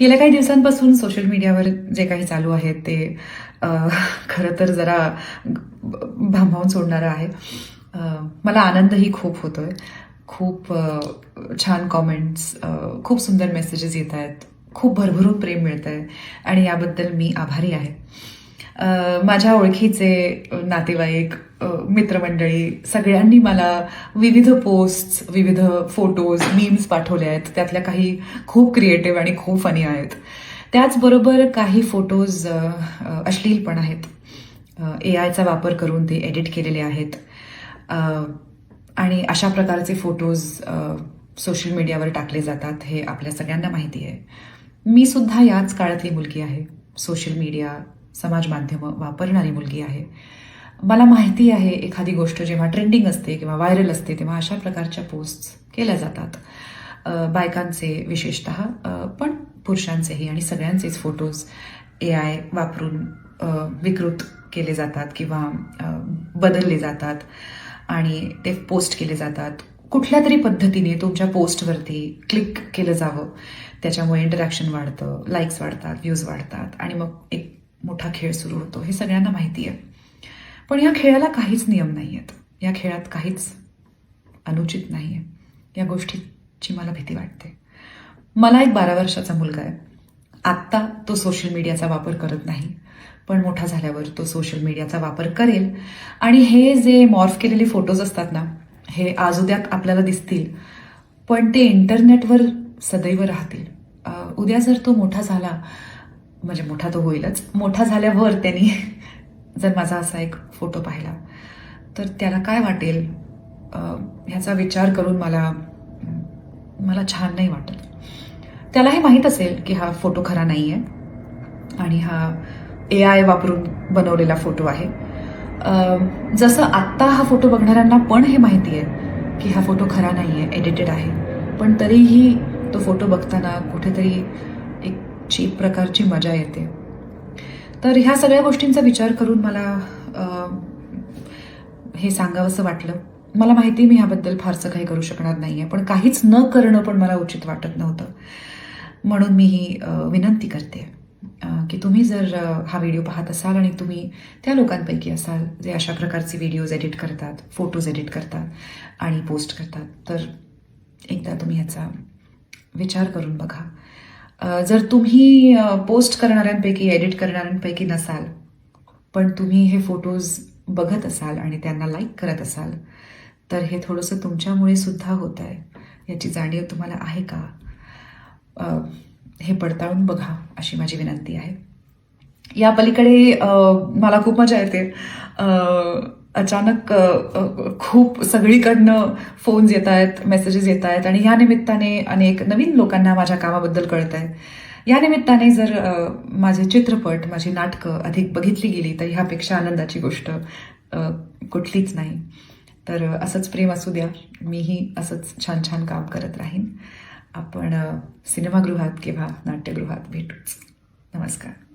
गेल्या काही दिवसांपासून सोशल मीडियावर जे काही चालू आहे ते खरं तर जरा भांबावून सोडणारं आहे. मला आनंदही खूप होतोय. खूप छान कॉमेंट्स खूप सुंदर मेसेजेस येत आहेत खूप भरभरून प्रेम मिळत आहे आणि याबद्दल मी आभारी आहे. माझ्या ओळखीचे नातेवाईक मित्रमंडळी सगळ्यांनी मला विविध पोस्ट विविध फोटोज मीम्स पाठवले आहेत. त्यातल्या काही खूप क्रिएटिव्ह आणि खूप फनी आहेत. त्याचबरोबर काही फोटोज अश्लील पण आहेत. ए आयचा वापर करून ते एडिट केलेले आहेत. आणि अशा प्रकारचे फोटोज सोशल मीडियावर टाकले जातात हे आपल्या सगळ्यांना माहिती आहे. मी सुद्धा याच काळातली मुलगी आहे. सोशल मीडिया समाज माध्यमं वापरणारी मुलगी आहे. मला माहिती आहे एखादी गोष्ट जेव्हा ट्रेंडिंग असते किंवा व्हायरल असते तेव्हा अशा प्रकारच्या पोस्ट केल्या जातात. बायकांचे विशेषत पण पुरुषांचेही आणि सगळ्यांचेच फोटोज ए आय वापरून विकृत केले जातात किंवा बदलले जातात आणि ते पोस्ट केले जातात. कुठल्या तरी पद्धतीने तुमच्या पोस्टवरती क्लिक केलं जावं त्याच्यामुळे इंटरॅक्शन वाढतं लाईक्स वाढतात व्ह्यूज वाढतात आणि मग एक मोठा खेळ सुरू होतो. हे सगळ्यांना माहिती आहे. पण या खेळाला काहीच नियम नाही आहेत या खेळात काहीच अनुचित नाही आहे या गोष्टीची मला भीती वाटते. मला एक बारा वर्षाचा मुलगा आहे. आत्ता तो सोशल मीडियाचा वापर करत नाही पण मोठा झाल्यावर तो सोशल मीडियाचा वापर करेल. आणि हे जे मॉर्फ केलेले फोटोज असतात ना हे आज उद्या आपल्याला दिसतील. पण ते इंटरनेटवर सदैव राहतील. उद्या जर तो मोठा झाला म्हणजे मोठा तो होईलच. मोठा झाल्यावर त्यांनी जर माझा असा एक फोटो पाहिला तर त्याला काय वाटेल ह्याचा विचार करून मला मला छान नाही वाटत. त्याला हे माहीत असेल की हा फोटो खरा नाही आहे आणि हा ए आय वापरून बनवलेला फोटो आहे. जसं आत्ता हा फोटो बघणाऱ्यांना पण हे माहिती आहे की हा फोटो खरा नाही आहे एडिटेड आहे. पण तरीही तो फोटो बघताना कुठेतरी एक प्रकारची मजा येते. तर ह्या सगळ्या गोष्टींचा विचार करून मला हे सांगावंसं वाटलं. मला माहिती मी ह्याबद्दल फारसं काही करू शकणार नाही आहे पण काहीच न करणं पण मला उचित वाटत नव्हतं. म्हणून मी ही विनंती करते की तुम्ही जर हा व्हिडिओ पाहत असाल आणि तुम्ही त्या लोकांपैकी असाल जे अशा प्रकारचे व्हिडिओज एडिट करतात फोटोज एडिट करतात आणि पोस्ट करतात तर एकदा तुम्ही ह्याचा विचार करून बघा. जर तुम्ही पोस्ट करणाऱ्यांपैकी एडिट करणाऱ्यांपैकी नसाल पण तुम्ही हे फोटोज बघत असाल आणि त्यांना लाईक करत असाल तर हे थोडंसं तुमच्यामुळे सुद्धा होत आहे. याची जाणीव तुम्हाला आहे का? हे पडताळून बघा अशी माझी विनंती आहे. या पलीकडे मला खूप मजा येते. अचानक खूप सगळीकडनं फोन्स येत आहेत मेसेजेस येत आहेत आणि या निमित्ताने अनेक नवीन लोकांना माझ्या कामाबद्दल कळत आहे या निमित्ताने जर माझे चित्रपट माझी नाटकं अधिक बघितली गेली तर ह्यापेक्षा आनंदाची गोष्ट कुठलीच नाही. तर असंच प्रेम असू द्या. मीही असंच छान छान काम करत राहीन. आपण सिनेमागृहात किंवा नाट्यगृहात भेटूच. नमस्कार.